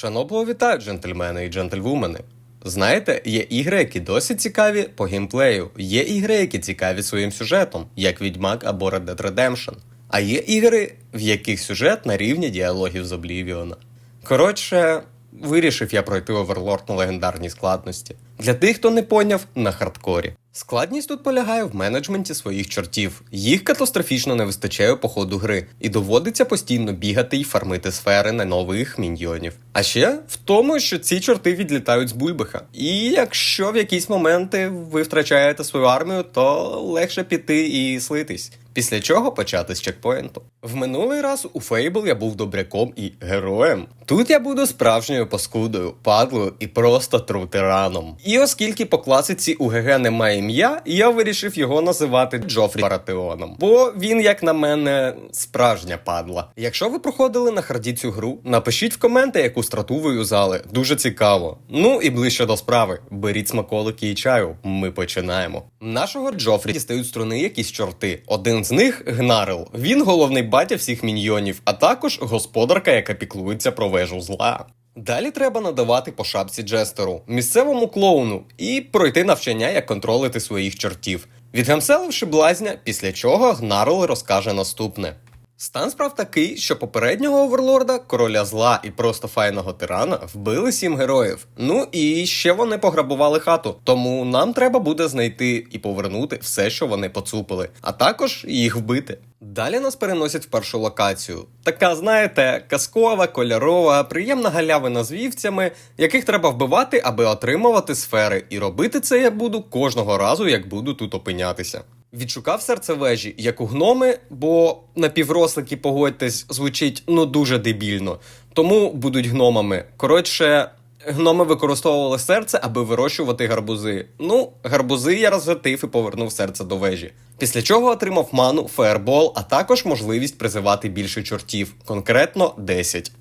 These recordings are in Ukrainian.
Шановного вітаю, джентльмени і джентльвумени. Знаєте, є ігри, які досить цікаві по геймплею. Є ігри, які цікаві своїм сюжетом, як Відьмак або Red Dead Redemption. А є ігри, в яких сюжет на рівні діалогів з Облівіона. Коротше, вирішив я пройти Оверлорд на легендарній складності. Для тих, хто не поняв, на хардкорі. Складність тут полягає в менеджменті своїх чортів. Їх катастрофічно не вистачає по ходу гри, і доводиться постійно бігати і фармити сфери на нових міньйонів. А ще в тому, що ці чорти відлітають з бульбиха. І якщо в якісь моменти ви втрачаєте свою армію, то легше піти і слитись. Після чого почати з чекпоінту. В минулий раз у Фейбл я був добряком і героєм. Тут я буду справжньою паскудою, падлою і просто трутираном. І оскільки по класиці у ГГ немає ім'я, я вирішив його називати Джофрі Паратеоном. Бо він, як на мене, справжня падла. Якщо ви проходили на харді цю гру, напишіть в коменти, яку страту ви юзали. Дуже цікаво. Ну і ближче до справи. Беріть смаколики і чаю. Ми починаємо. Нашого Джофрі дістають струни якісь чорти. Один з них Гнарел. Він головний батя всіх міньйонів, а також господарка, яка піклується про вежу зла. Далі треба надавати по шапці Джестеру, місцевому клоуну, і пройти навчання, як контролити своїх чортів. Відгамселивши блазня, після чого Гнарл розкаже наступне. Стан справ такий, що попереднього оверлорда, короля зла і просто файного тирана вбили сім героїв. Ну і ще вони пограбували хату. Тому нам треба буде знайти і повернути все, що вони поцупили, а також їх вбити. Далі нас переносять в першу локацію. Така, знаєте, казкова, кольорова, приємна галявина з вівцями, яких треба вбивати, аби отримувати сфери. І робити це я буду кожного разу, як буду тут опинятися. Відшукав серце вежі, як у гноми, бо напіврослики, погодьтесь, звучить ну дуже дебільно. Тому будуть гномами. Коротше, гноми використовували серце, аби вирощувати гарбузи. Ну, гарбузи я розгатив і повернув серце до вежі. Після чого отримав ману, фаербол, а також можливість призивати більше чортів, конкретно 10.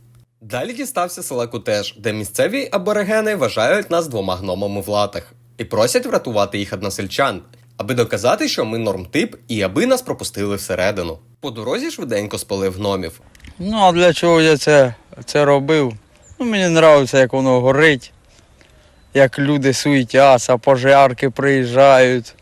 Далі дістався села Кутеж, де місцеві аборигени вважають нас двома гномами в латах і просять врятувати їх односельчан, аби доказати, що ми нормтип і аби нас пропустили всередину. По дорозі швиденько спалив гномів. Ну, а для чого я це, це робив? Ну, мені подобається, як воно горить, як люди суетяться, пожарки приїжджають.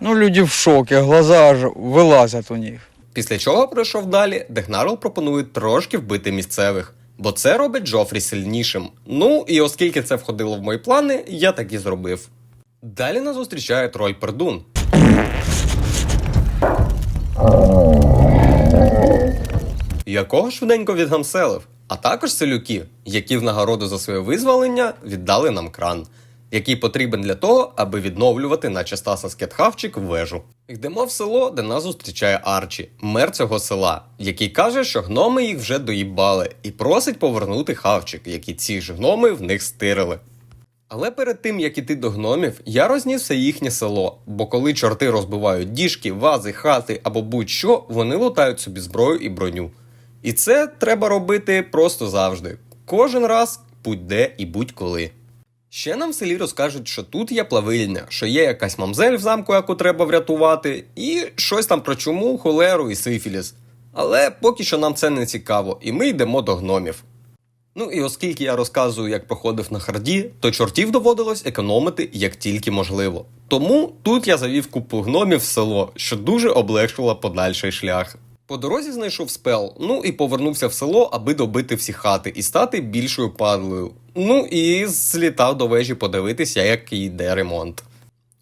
Ну, люди в шокі, глаза аж вилазять у них. Після чого пройшов далі, де Гнарл пропонує трошки вбити місцевих, бо це робить Джофрі сильнішим. Ну і оскільки це входило в мої плани, я так і зробив. Далі нас зустрічає троль Пердун. Якого швиденько відгамселив, а також селюки, які в нагороду за своє визволення віддали нам кран, який потрібен для того, аби відновлювати наче Стаса Скетхавчик вежу. Йдемо в село, де нас зустрічає Арчі, мер цього села, який каже, що гноми їх вже доїбали, і просить повернути хавчик, який ці ж гноми в них стирили. Але перед тим як іти до гномів, я розніс все їхнє село, бо коли чорти розбивають діжки, вази, хати або будь-що, вони лутають собі зброю і броню. І це треба робити просто завжди. Кожен раз будь-де і будь-коли. Ще нам в селі розкажуть, що тут є плавильня, що є якась мамзель в замку, яку треба врятувати, і щось там про чуму, холеру і сифіліс. Але поки що нам це не цікаво, і ми йдемо до гномів. Ну і оскільки я розказую, як проходив на харді, то чортів доводилось економити як тільки можливо. Тому тут я завів купу гномів в село, що дуже облегшило подальший шлях. По дорозі знайшов спел, ну і повернувся в село, аби добити всі хати і стати більшою падлою. Ну і злітав до вежі подивитися, як йде ремонт.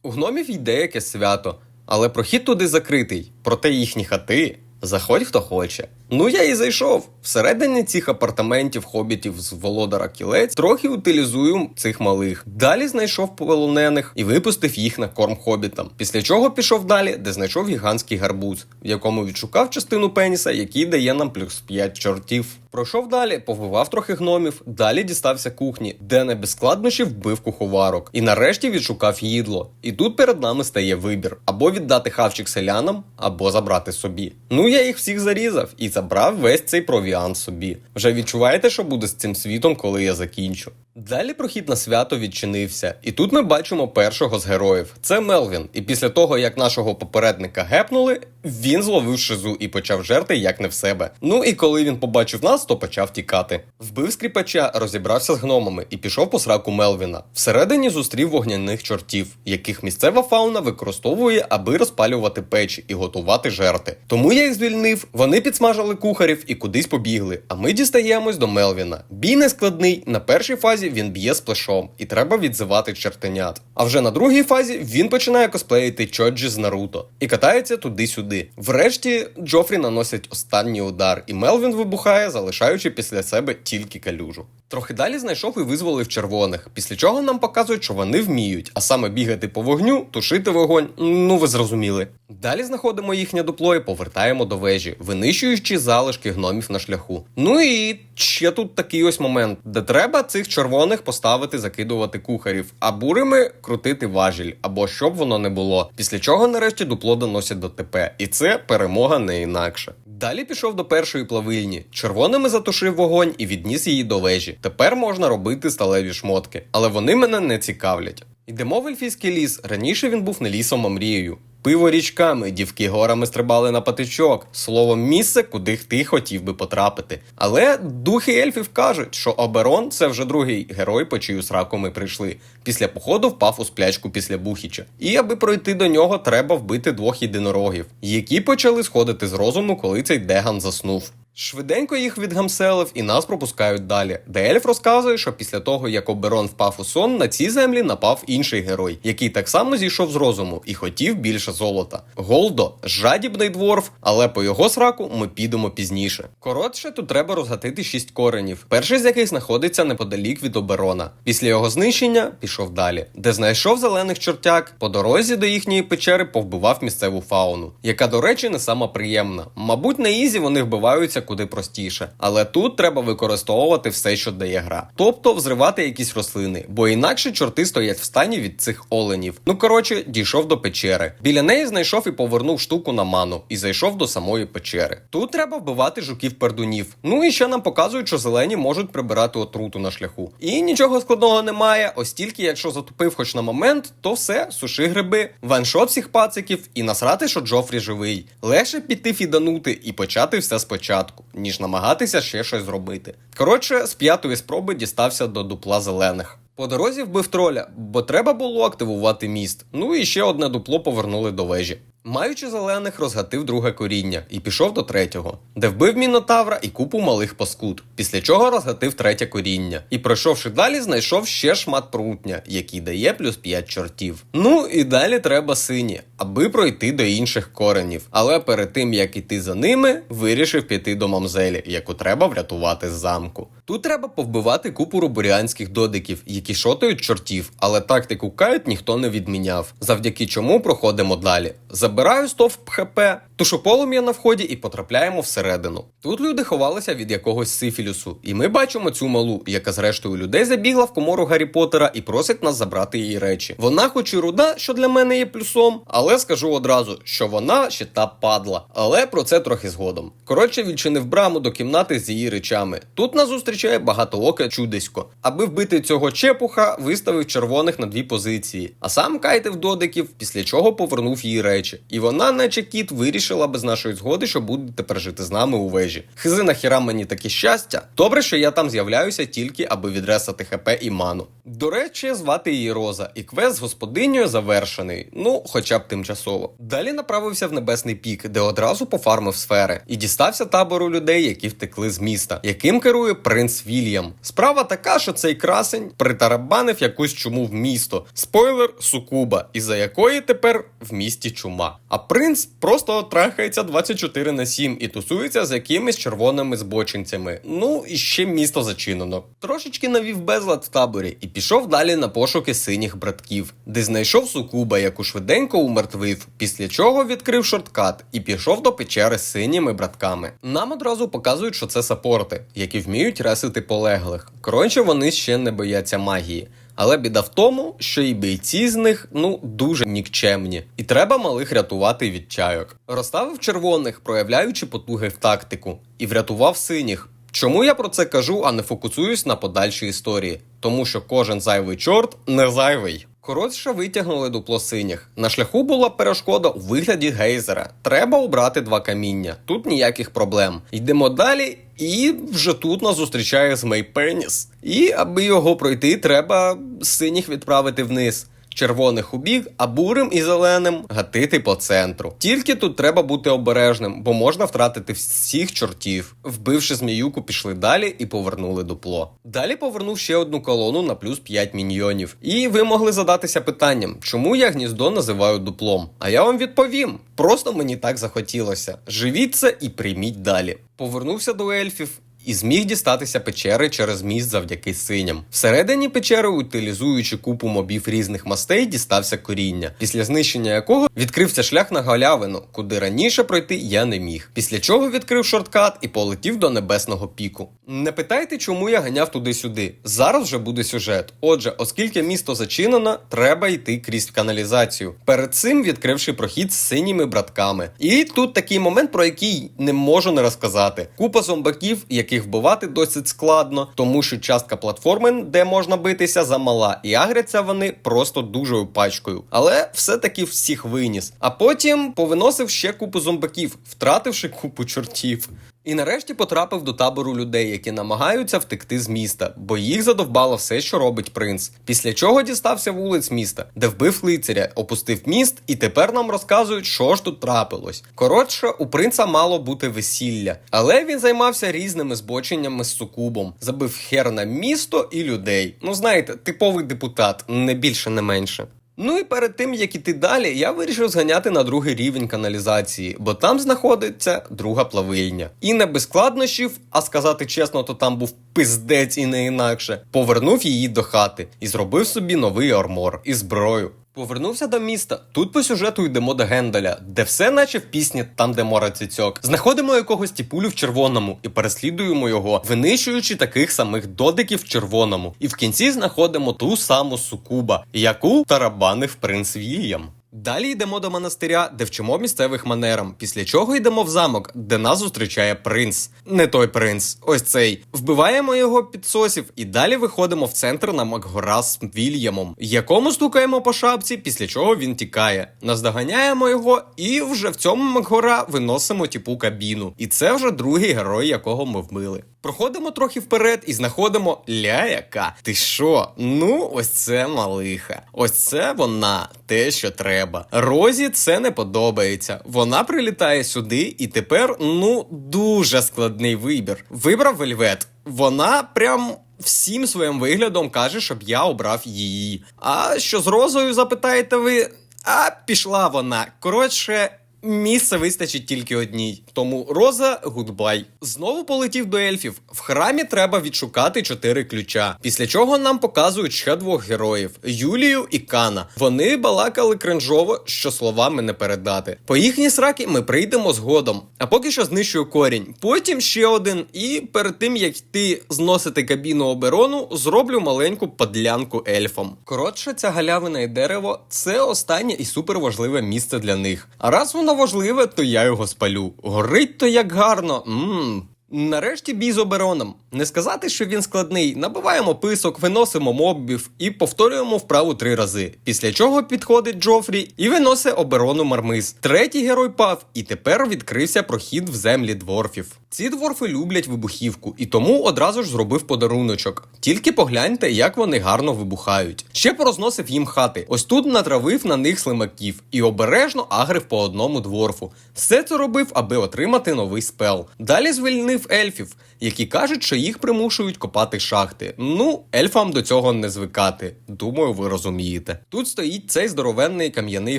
У гномів йде якесь свято, але прохід туди закритий, проте їхні хати. Заходь хто хоче. Ну я і зайшов. Всередині цих апартаментів хобітів з володара кілець трохи утилізую цих малих. Далі знайшов полонених і випустив їх на корм хобітам. Після чого пішов далі, де знайшов гігантський гарбуз, в якому відшукав частину пеніса, який дає нам плюс 5 чортів. Пройшов далі, повбивав трохи гномів, далі дістався кухні, де не без складнощів вбив куховарок. І нарешті відшукав їдло. І тут перед нами стає вибір: або віддати хавчик селянам, або забрати собі. Ну я їх всіх зарізав і забрав весь цей провіант собі. Вже відчуваєте, що буде з цим світом, коли я закінчу. Далі прохід на свято відчинився, і тут ми бачимо першого з героїв. Це Мелвін. І після того, як нашого попередника гепнули, Він зловив шизу і почав жерти як не в себе. Ну і коли він побачив нас, то почав тікати. Вбив скріпача, розібрався з гномами і пішов по сраку Мелвіна. Всередині зустрів вогняних чортів, яких місцева фауна використовує, аби розпалювати печі і готувати жерти. Тому я їх звільнив. Вони підсмажили кухарів і кудись побігли. А ми дістаємось до Мелвіна. Бій не складний. На першій фазі він б'є з плешом, і треба відзивати чертенят. А вже на другій фазі він починає косплеїти Чоджі з Наруто і катається туди-сюди. Врешті Джофрі наносить останній удар, і Мелвін вибухає, залишаючи після себе тільки калюжу. Трохи далі знайшов і визволив червоних, після чого нам показують, що вони вміють, а саме бігати по вогню, тушити вогонь. Ну ви зрозуміли. Далі знаходимо їхнє дупло і повертаємо до вежі, винищуючи залишки гномів на шляху. Ну і ще тут такий ось момент, де треба цих червоних поставити, закидувати кухарів, а бурими крутити важіль, або щоб воно не було. Після чого нарешті дупло доносять до ТП, і це перемога не інакше. Далі пішов до першої плавильні. Червоними затушив вогонь і відніс її до вежі. Тепер можна робити сталеві шмотки, але вони мене не цікавлять. Йдемо в ельфійський ліс. Раніше він був не лісом, а мрією. Пиво річками, дівки горами стрибали на патичок. Словом, місце, куди ти хотів би потрапити. Але духи ельфів кажуть, що Оберон це вже другий герой, по чию сраку ми прийшли. Після походу впав у сплячку після Бухіча. І аби пройти до нього, треба вбити двох єдинорогів, які почали сходити з розуму, коли цей Деган заснув. Швиденько їх відгамселив і нас пропускають далі, де ельф розказує, що після того, як Оберон впав у сон, на ці землі напав інший герой, який так само зійшов з розуму і хотів більше золота. Голдо жадібний дворф, але по його сраку ми підемо пізніше. Коротше, тут треба розгатити шість коренів, перший з яких знаходиться неподалік від Оберона. Після його знищення пішов далі, де знайшов зелених чортяк. По дорозі до їхньої печери повбивав місцеву фауну, яка, до речі, не сама приємна. Мабуть, на ізі вони вбиваються куди простіше, але тут треба використовувати все, що дає гра, тобто взривати якісь рослини, бо інакше чорти стоять в стані від цих оленів. Ну коротше, дійшов до печери. Біля неї знайшов і повернув штуку на ману і зайшов до самої печери. Тут треба вбивати жуків-пердунів. Ну і ще нам показують, що зелені можуть прибирати отруту на шляху. І нічого складного немає, ось тільки якщо затупив хоч на момент, то все, суши гриби, ваншот всіх пациків і насрати, що Джофрі живий. Легше піти фіданути і почати все спочатку, ніж намагатися ще щось зробити. Коротше, з п'ятої спроби дістався до дупла зелених. По дорозі вбив троля, бо треба було активувати міст. Ну і ще одне дупло повернули до вежі. Маючи зелених, розгатив друге коріння і пішов до третього, де вбив мінотавра і купу малих паскуд, після чого розгатив третє коріння. І пройшовши далі, знайшов ще шмат прутня, який дає плюс 5 чортів. Ну і далі треба сині, аби пройти до інших коренів. Але перед тим як іти за ними, вирішив піти до мамзелі, яку треба врятувати з замку. Тут треба повбивати купу рубуріанських додиків, які шотають чортів, але тактику кають ніхто не відміняв. Завдяки чому проходимо далі. Забираю стовп ХП, тушу полум'я на вході і потрапляємо всередину. Тут люди ховалися від якогось сифілюсу, і ми бачимо цю малу, яка з рештою людей забігла в комору Гаррі Поттера і просить нас забрати її речі. Вона, хоч і руда, що для мене є плюсом, але скажу одразу, що вона ще та падла. Але про це трохи згодом. Коротше, відчинив браму до кімнати з її речами. Тут нас зустрічає багатооке чудисько. Аби вбити цього чепуха, виставив червоних на дві позиції, а сам кайтив додиків, після чого повернув її речі. І вона, наче кіт, вирішила без нашої згоди, що буде тепер жити з нами у вежі. Хизи нахіра мені таке щастя. Добре, що я там з'являюся тільки, аби відресати ХП і ману. До речі, звати її Роза, і квест з господинею завершений. Ну, хоча б тимчасово. Далі направився в небесний пік, де одразу пофармив сфери, і дістався табору людей, які втекли з міста, яким керує принц Вільям. Справа така, що цей красень притарабанив якусь чуму в місто. Спойлер сукуба, із-за якої тепер в місті чума. А принц просто трахається 24 на 7 і тусується з якимись червоними збочинцями. Ну і ще місто зачинено. Трошечки навів безлад в таборі і пішов далі на пошуки синіх братків, де знайшов сукуба, яку швиденько умертвив, після чого відкрив шорткат і пішов до печери з синіми братками. Нам одразу показують, що це сапорти, які вміють ресити полеглих. Коротше, вони ще не бояться магії. Але біда в тому, що і бійці з них ну дуже нікчемні, і треба малих рятувати від чайок. Розставив червоних, проявляючи потуги в тактику, і врятував синіх. Чому я про це кажу, а не фокусуюсь на подальшій історії? Тому що кожен зайвий чорт не зайвий. Коротше, витягнули дупло синіх. На шляху була перешкода у вигляді гейзера. Треба обрати два каміння. Тут ніяких проблем. Йдемо далі, і вже тут нас зустрічає Змей Пеніс. І аби його пройти, треба синіх відправити вниз. Червоних у бік, а бурим і зеленим гатити по центру. Тільки тут треба бути обережним, бо можна втратити всіх чортів. Вбивши зміюку, пішли далі і повернули дупло. Далі повернув ще одну колону на плюс 5 міньйонів. І ви могли задатися питанням, чому я гніздо називаю дуплом? А я вам відповім: просто мені так захотілося. Живіть це і прийміть далі. Повернувся до ельфів і зміг дістатися печери через міст завдяки синям. Всередині печери, утилізуючи купу мобів різних мастей, дістався коріння, після знищення якого відкрився шлях на галявину, куди раніше пройти я не міг. Після чого відкрив шорткат і полетів до небесного піку. Не питайте, чому я ганяв туди-сюди. Зараз вже буде сюжет. Отже, оскільки місто зачинено, треба йти крізь каналізацію. Перед цим відкривши прохід з синіми братками. І тут такий момент, про який не можу не розказати. Купа зомбаків, яких вбивати досить складно, тому що частка платформи, де можна битися, замала, і агряться вони просто дужою пачкою. Але все-таки всіх виніс. А потім повиносив ще купу зомбаків, втративши купу чортів. І нарешті потрапив до табору людей, які намагаються втекти з міста, бо їх задовбало все, що робить принц. Після чого дістався вулиць міста, де вбив лицаря, опустив міст, і тепер нам розказують, що ж тут трапилось. Коротше, у принца мало бути весілля, але він займався різними збоченнями з сукубом, забив хер на місто і людей. Ну знаєте, типовий депутат, не більше, не менше. Ну і перед тим як іти далі, я вирішив зганяти на другий рівень каналізації, бо там знаходиться друга плавильня. І не без складнощів, а сказати чесно, то там був пиздець і не інакше. Повернув її до хати і зробив собі новий армор і зброю. Повернувся до міста. Тут по сюжету йдемо до Генделя, де все наче в пісні, там де мора цицьок. Знаходимо якогось тіпулю в червоному і переслідуємо його, винищуючи таких самих додиків в червоному. І в кінці знаходимо ту саму сукуба, яку тарабанив принц Вільям. Далі йдемо до монастиря, де вчимо місцевих манерам. Після чого йдемо в замок, де нас зустрічає принц. Не той принц, ось цей. Вбиваємо його підсосів і далі виходимо в центр на Макгора з Вільямом, якому стукаємо по шапці, після чого він тікає. Наздоганяємо його, і вже в цьому Макгора виносимо тіпу кабіну. І це вже другий герой, якого ми вбили. Проходимо трохи вперед і знаходимо ля яка. Ти що? Ну, ось це малиха. Ось це вона, те, що треба. Розі це не подобається. Вона прилітає сюди, і тепер, ну, дуже складний вибір. Вибрав вельвет. Вона прям. Всім своїм виглядом каже, щоб я обрав її. А що з розою запитаєте ви? А пішла вона. Коротше, Місце вистачить тільки одній. Тому Роза гудбай. Знову полетів до ельфів. В храмі треба відшукати чотири ключа. Після чого нам показують ще двох героїв: Юлію і Кана. Вони балакали кринжово, що словами не передати. По їхні сраки ми прийдемо згодом. А поки що знищую корінь. Потім ще один. І перед тим як йти зносити кабіну оберону, зроблю маленьку подлянку ельфам. Коротше, ця галявина і дерево це останнє і суперважливе місце для них. А раз воно важливе, то я його спалю. Горить то як гарно. Мм. Нарешті бій з обероном. Не сказати, що він складний. Набиваємо писок, виносимо мобів і повторюємо вправу три рази. Після чого підходить Джофрі і виносить оберону мармиз. Третій герой пав, і тепер відкрився прохід в землі дворфів. Ці дворфи люблять вибухівку, і тому одразу ж зробив подаруночок. Тільки погляньте, як вони гарно вибухають. Ще порозносив їм хати. Ось тут натравив на них слимаків і обережно агрив по одному дворфу. Все це робив, аби отримати новий спел. Далі звільнив ельфів, які кажуть, що їх примушують копати шахти. Ну, ельфам до цього не звикати. Думаю, ви розумієте. Тут стоїть цей здоровенний кам'яний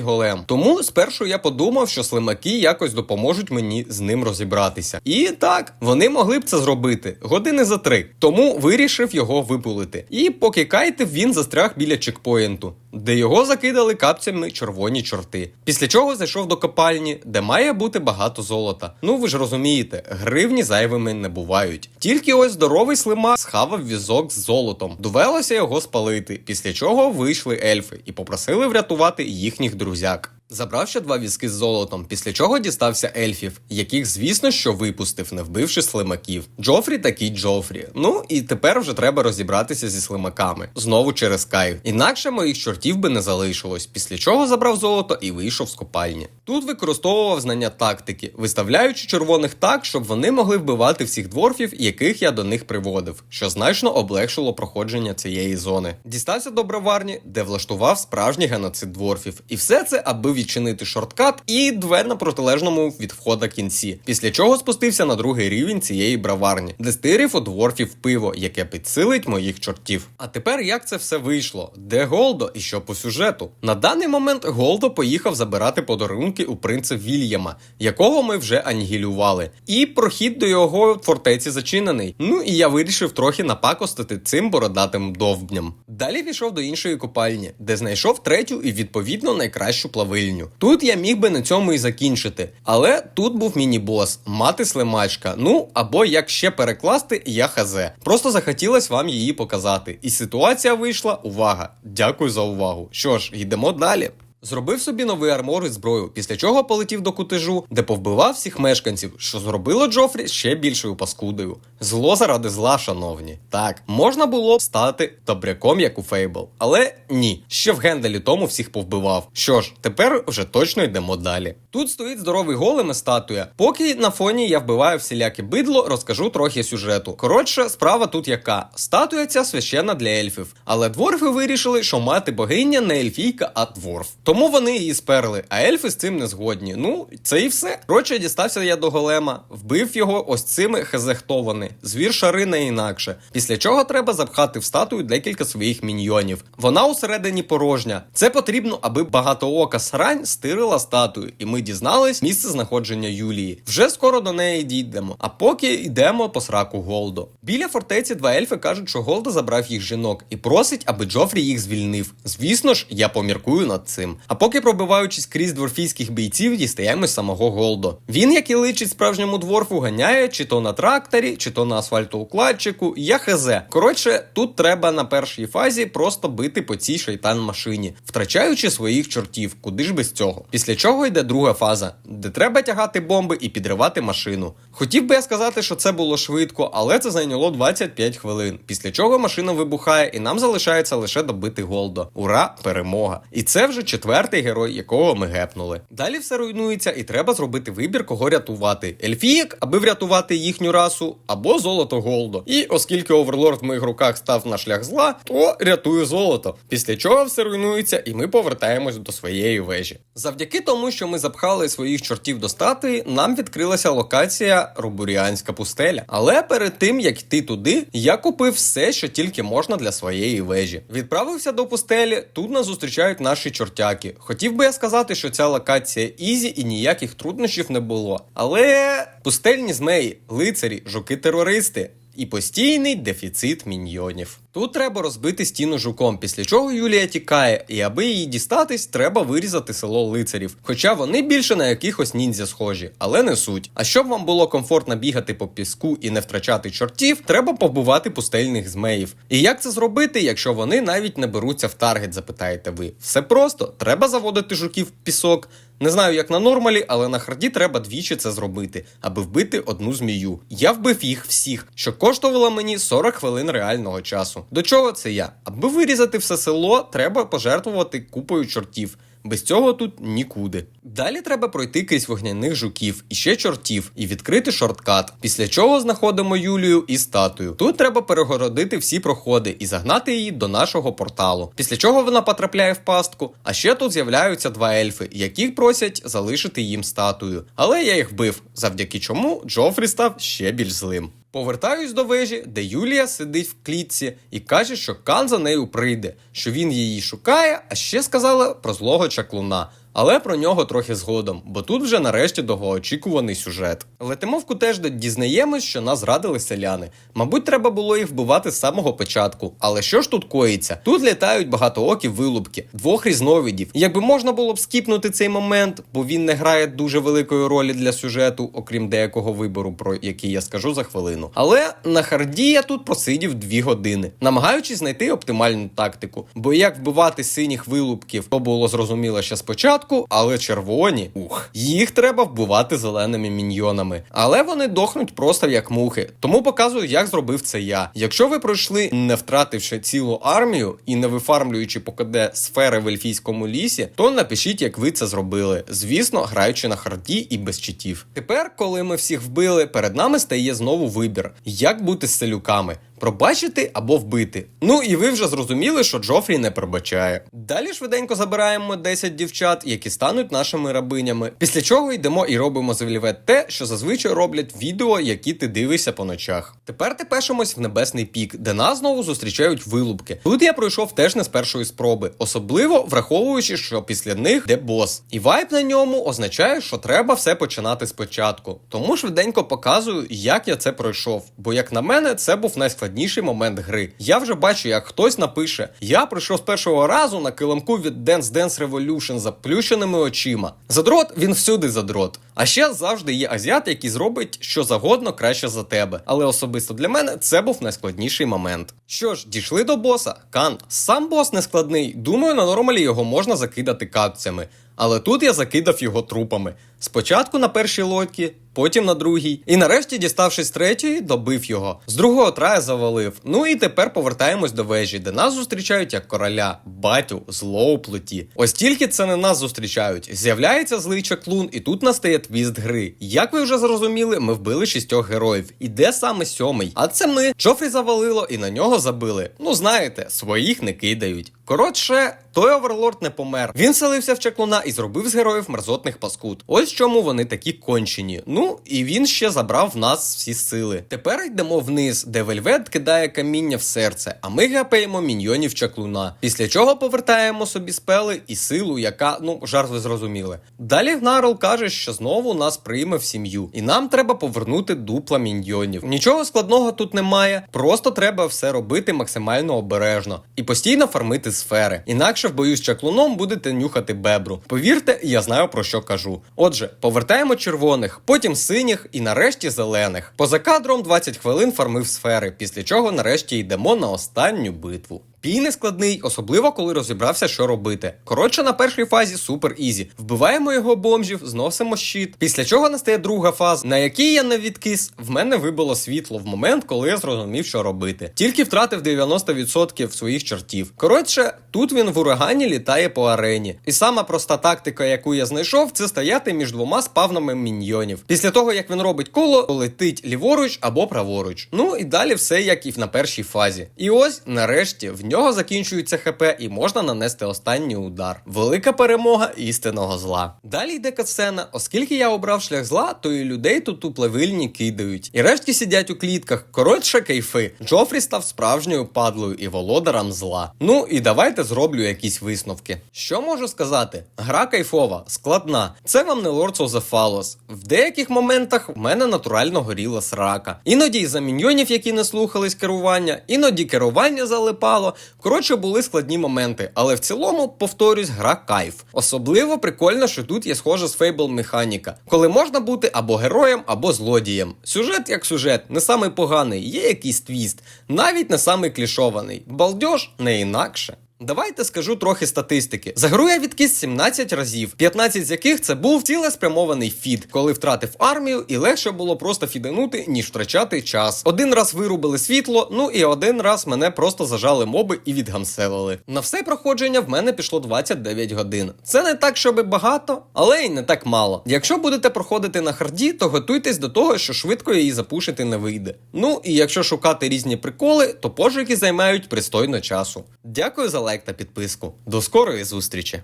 голем. Тому спершу я подумав, що слимаки якось допоможуть мені з ним розібратися. І так, вони могли б це зробити години за три. Тому вирішив його випулити. І поки кайтив, він застряг біля чекпоінту, де його закидали капцями червоні чорти. Після чого зайшов до копальні, де має бути багато золота. Ну ви ж розумієте, гривні зайвими не бувають. Тільки ось здоровий слима схавав візок з золотом. Довелося його спалити, після чого вийшли ельфи і попросили врятувати їхніх друзяк. Забрав ще два візки з золотом, після чого дістався ельфів, яких, звісно, що випустив, не вбивши слимаків. Джофрі такий Джофрі. Ну і тепер вже треба розібратися зі слимаками. Знову через Кайв. Інакше моїх чортів би не залишилось, після чого забрав золото і вийшов з копальні. Тут використовував знання тактики, виставляючи червоних так, щоб вони могли вбивати всіх дворфів, яких я до них приводив, що значно облегшило проходження цієї зони. Дістався до броварні, де влаштував справжній геноцид дворфів. І все це, аби відчинити шорткат і двер на протилежному від входа кінці. Після чого спустився на другий рівень цієї браварні, де стирив у дворфів пиво, яке підсилить моїх чортів. А тепер як це все вийшло? Де Голдо і що по сюжету? На даний момент Голдо поїхав забирати подарунки у принца Вільяма, якого ми вже анігілювали. І прохід до його фортеці зачинений. Ну і я вирішив трохи напакостити цим бородатим довбням. Далі пішов до іншої копальні, де знайшов третю і відповідно найкращу плавильню. Тут я міг би на цьому і закінчити, але тут був міні-бос, мати слимачка. Ну або як ще перекласти, я хазе. Просто захотілось вам її показати. І ситуація вийшла. Увага! Дякую за увагу. Що ж, йдемо далі. Зробив собі новий армор і зброю, після чого полетів до кутежу, де повбивав всіх мешканців, що зробило Джофрі ще більшою паскудою. Зло заради зла, шановні. Так, можна було б стати добряком, як у Фейбл. Але ні, ще в Генделі тому всіх повбивав. Що ж, тепер вже точно йдемо далі. Тут стоїть здоровий голем і статуя. Поки на фоні я вбиваю всіляке бидло, розкажу трохи сюжету. Коротше, справа тут яка: статуя ця священна для ельфів. Але дворфи вирішили, що мати богиня не ельфійка, а дворф. Тому вони її сперли, а ельфи з цим не згодні. Ну, це і все. Коротше, дістався я до голема, вбив його ось цими хезехтовани. Звір шари не інакше. Після чого треба запхати в статую декілька своїх міньйонів. Вона усередині порожня. Це потрібно, аби багатоока срань стирила статую, і ми дізнались місце знаходження Юлії. Вже скоро до неї дійдемо. А поки йдемо по сраку Голдо. Біля фортеці два ельфи кажуть, що Голдо забрав їх жінок і просить, аби Джофрі їх звільнив. Звісно ж, я поміркую над цим. А поки пробиваючись крізь дворфійських бійців, дістаємось самого Голдо. Він, як і личить справжньому дворфу, ганяє чи то на тракторі, чи то на асфальтоукладчику. Я хезе. Коротше, тут треба на першій фазі просто бити по цій шайтан машині, втрачаючи своїх чортів, куди ж без цього. Після чого йде друга фаза, де треба тягати бомби і підривати машину. Хотів би я сказати, що це було швидко, але це зайняло 25 хвилин. Після чого машина вибухає, і нам залишається лише добити Голдо. Ура, перемога! І це вже четвертий герой, якого ми гепнули. Далі все руйнується, і треба зробити вибір, кого рятувати: ельфієк, аби врятувати їхню расу, або золото Голдо. І оскільки оверлорд в моїх руках став на шлях зла, то рятую золото. Після чого все руйнується, і ми повертаємось до своєї вежі. Завдяки тому, що ми запхали своїх чортів до статуї, нам відкрилася локація Рубуріанська пустеля. Але перед тим як йти туди, я купив все, що тільки можна для своєї вежі. Відправився до пустелі. Тут нас зустрічають наші чортяки. Хотів би я сказати, що ця локація ізі і ніяких труднощів не було. Але пустельні змеї, лицарі, жуки-терористи. І постійний дефіцит міньйонів. Тут треба розбити стіну жуком, після чого Юлія тікає, і аби її дістатись, треба вирізати село лицарів. Хоча вони більше на якихось ніндзя схожі, але не суть. А щоб вам було комфортно бігати по піску і не втрачати чортів, треба побувати пустельних змеїв. І як це зробити, якщо вони навіть не беруться в таргет, запитаєте ви? Все просто треба заводити жуків в пісок. Не знаю, як на нормалі, але на харді треба двічі це зробити, аби вбити одну змію. Я вбив їх всіх, що коштувало мені 40 хвилин реального часу. До чого це я? Аби вирізати все село, треба пожертвувати купою чортів. Без цього тут нікуди. Далі треба пройти крізь вогняних жуків і ще чортів і відкрити шорткат. Після чого знаходимо Юлію і статую. Тут треба перегородити всі проходи і загнати її до нашого порталу. Після чого вона потрапляє в пастку. А ще тут з'являються два ельфи, яких просять залишити їм статую. Але я їх вбив, завдяки чому Джофрі став ще більш злим. Повертаюсь до вежі, де Юлія сидить в клітці і каже, що Кан за нею прийде, що він її шукає, а ще сказала про злого чаклуна. Але про нього трохи згодом, бо тут вже нарешті довгоочікуваний сюжет. Летимо в котеж, де дізнаємось, що нас зрадили селяни. Мабуть, треба було їх вбивати з самого початку. Але що ж тут коїться? Тут літають багатоокі вилупки, двох різновидів. Якби можна було б скіпнути цей момент, бо він не грає дуже великої ролі для сюжету, окрім деякого вибору, про який я скажу за хвилину. Але на харді я тут просидів дві години, намагаючись знайти оптимальну тактику. Бо як вбивати синіх вилупків, то було зрозуміло ще спочатку. Спочатку, але червоні. Ух, їх треба вбивати зеленими міньйонами. Але вони дохнуть просто як мухи. Тому показую, як зробив це я. Якщо ви пройшли, не втративши цілу армію і не вифармлюючи по КД сфери в ельфійському лісі, то напишіть, як ви це зробили. Звісно, граючи на харді і без читів. Тепер, коли ми всіх вбили, перед нами стає знову вибір, як бути з селюками. Пробачити або вбити. Ну і ви вже зрозуміли, що Джофрі не пробачає. Далі швиденько забираємо 10 дівчат, які стануть нашими рабинями. Після чого йдемо і робимо з Вельвет те, що зазвичай роблять відео, які ти дивишся по ночах. Тепер ти пешимось в небесний пік, де нас знову зустрічають вилупки. Тут я пройшов теж не з першої спроби, особливо враховуючи, що після них де бос. І вайб на ньому означає, що треба все починати спочатку. Тому швиденько показую, як я це пройшов. Бо, як на мене, це був найскладніший момент гри. Я вже бачу, як хтось напише: Я прийшов з першого разу на килимку від Dance Dance Revolution з заплющеними очима. Задрот він всюди задрот. А ще завжди є азіат, який зробить що завгодно краще за тебе. Але особисто для мене це був найскладніший момент. Що ж, дійшли до боса. Кан, сам бос не складний. Думаю, на нормалі його можна закидати капцями. Але тут я закидав його трупами. Спочатку на першій лодці, потім на другій. І нарешті, діставшись третьої, добив його. З другого трая завалив. Ну і тепер повертаємось до вежі, де нас зустрічають як короля, батю, зло у плоті. Ось тільки це не нас зустрічають. З'являється злий чаклун, і тут настає твіст гри. Як ви вже зрозуміли, ми вбили шістьох героїв. І де саме сьомий? А це ми. Джофрі завалило і на нього забили. Ну знаєте, своїх не кидають. Коротше, той оверлорд не помер. Він селився в чаклуна і зробив з героїв мерзотних паскуд. Ось чому вони такі кончені. Ну і він ще забрав в нас всі сили. Тепер йдемо вниз, де вельвет кидає каміння в серце, а ми гапаємо міньйонів чаклуна. Після чого повертаємо собі спели і силу, яка, ну, жарт ви зрозуміли. Далі Гнарл каже, що знову нас прийме в сім'ю, і нам треба повернути дупла міньйонів. Нічого складного тут немає, просто треба все робити максимально обережно і постійно фармити сфери. Інакше в бою з чаклуном будете нюхати бебру. Повірте, я знаю про що кажу. Отже, повертаємо червоних, потім синіх і нарешті зелених. Поза кадром 20 хвилин фармив сфери, після чого нарешті йдемо на останню битву. Бій не складний, особливо коли розібрався, що робити. Коротше, на першій фазі супер ізі. Вбиваємо його бомжів, зносимо щит. Після чого настає друга фаза, на якій я не відкис. В мене вибило світло в момент, коли я зрозумів, що робити. Тільки втратив 90% своїх чортів. Коротше, тут він в урагані літає по арені. І сама проста тактика, яку я знайшов, це стояти між двома спавнами міньйонів. Після того, як він робить коло, летить ліворуч або праворуч. Ну і далі все як і на першій фазі. І ось, нарешті, в нього закінчується ХП і можна нанести останній удар. Велика перемога істинного зла. Далі йде катсцена. Оскільки я обрав шлях зла, то і людей тут у плевильні кидають. І решті сидять у клітках. Коротше, кайфи. Джофрі став справжньою падлою і володарем зла. Ну і давайте зроблю якісь висновки. Що можу сказати? Гра кайфова, складна. Це вам не Lords of the Fallows. В деяких моментах в мене натурально горіла срака. Іноді із-за міньйонів, які не слухались керування, іноді керування залипало. Коротше, були складні моменти, але в цілому, повторюсь, гра кайф. Особливо прикольно, що тут є схожа з Fable механіка, коли можна бути або героєм, або злодієм. Сюжет як сюжет, не самий поганий, є якийсь твіст, навіть не самий клішований. Балдеж не інакше. Давайте скажу трохи статистики. За гру я відкис 17 разів, 15 з яких це був цілеспрямований фід, коли втратив армію і легше було просто фіденути, ніж втрачати час. Один раз вирубили світло, ну і один раз мене просто зажали моби і відгамселили. На все проходження в мене пішло 29 годин. Це не так, щоби багато, але й не так мало. Якщо будете проходити на харді, то готуйтесь до того, що швидко її запушити не вийде. Ну і якщо шукати різні приколи, то пошуки займають пристойно часу. Дякую за лайк та підписку. До скорої зустрічі!